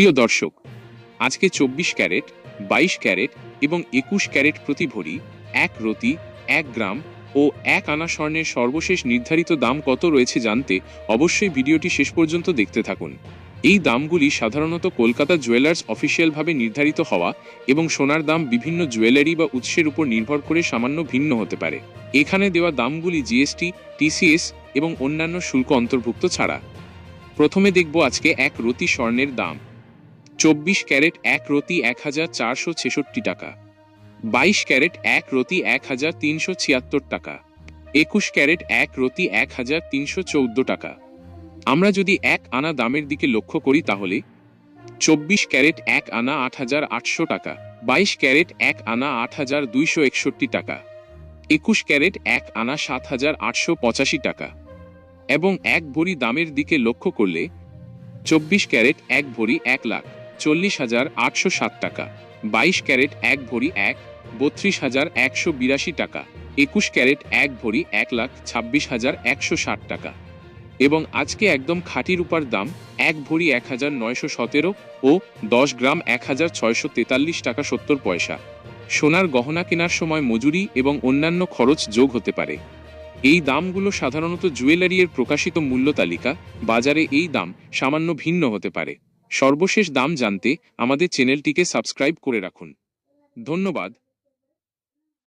প্রিয় দর্শক, আজকে চব্বিশ ক্যারেট, বাইশ ক্যারেট এবং একুশ ক্যারেট প্রতি ভরি এক রতি, এক গ্রাম ও এক আনা স্বর্ণের সর্বশেষ নির্ধারিত দাম কত রয়েছে জানতে অবশ্যই ভিডিওটি শেষ পর্যন্ত দেখতে থাকুন। এই দামগুলি সাধারণত কলকাতা জুয়েলার্স অফিসিয়ালভাবে নির্ধারিত হওয়া এবং সোনার দাম বিভিন্ন জুয়েলারি বা উৎসের উপর নির্ভর করে সামান্য ভিন্ন হতে পারে। এখানে দেওয়া দামগুলি জিএসটি, টিসিএস এবং অন্যান্য শুল্ক অন্তর্ভুক্ত ছাড়া। প্রথমে দেখব আজকে এক রতি স্বর্ণের দাম। চব্বিশ ক্যারেট এক রতি এক হাজার চারশো ছেষট্টি টাকা। বাইশ ক্যারেট এক রতি এক হাজার তিনশো ছিয়াত্তর টাকা। একুশ ক্যারেট এক রতি এক হাজার তিনশো চৌদ্দ টাকা। আমরা যদি এক আনা দামের দিকে লক্ষ্য করি তাহলে, চব্বিশ ক্যারেট এক আনা আট হাজার আটশো টাকা, বাইশ ক্যারেট এক আনা আট হাজার দুইশো একষট্টি টাকা, একুশ ক্যারেট এক আনা সাত হাজার আটশো পঁচাশি টাকা। এবং এক ভরি দামের দিকে লক্ষ্য করলে, চব্বিশ ক্যারেট এক ভরি এক লাখ। চল্লিশ হাজার আটশো সাত টাকা, বাইশ ক্যারেট এক ভরি এক, বত্রিশ হাজার একশো বিরাশি টাকা, একুশ ক্যারেট এক ভরি এক লাখ ছাব্বিশ হাজার একশো ষাট টাকা এবং আজকে একদম খাঁটি রূপার দাম এক ভরি এক হাজার নয়শো সতেরো ও দশ গ্রাম এক হাজার ছয়শো তেতাল্লিশ টাকা সত্তর পয়সা। সোনার গহনা কেনার সময় মজুরি এবং অন্যান্য খরচ যোগ হতে পারে। এই দামগুলো সাধারণত জুয়েলারি এর প্রকাশিত মূল্য তালিকা, বাজারে এই দাম সামান্য ভিন্ন হতে পারে। সর্বশেষ দাম জানতে আমাদের চ্যানেলটিকে সাবস্ক্রাইব করে রাখুন। ধন্যবাদ।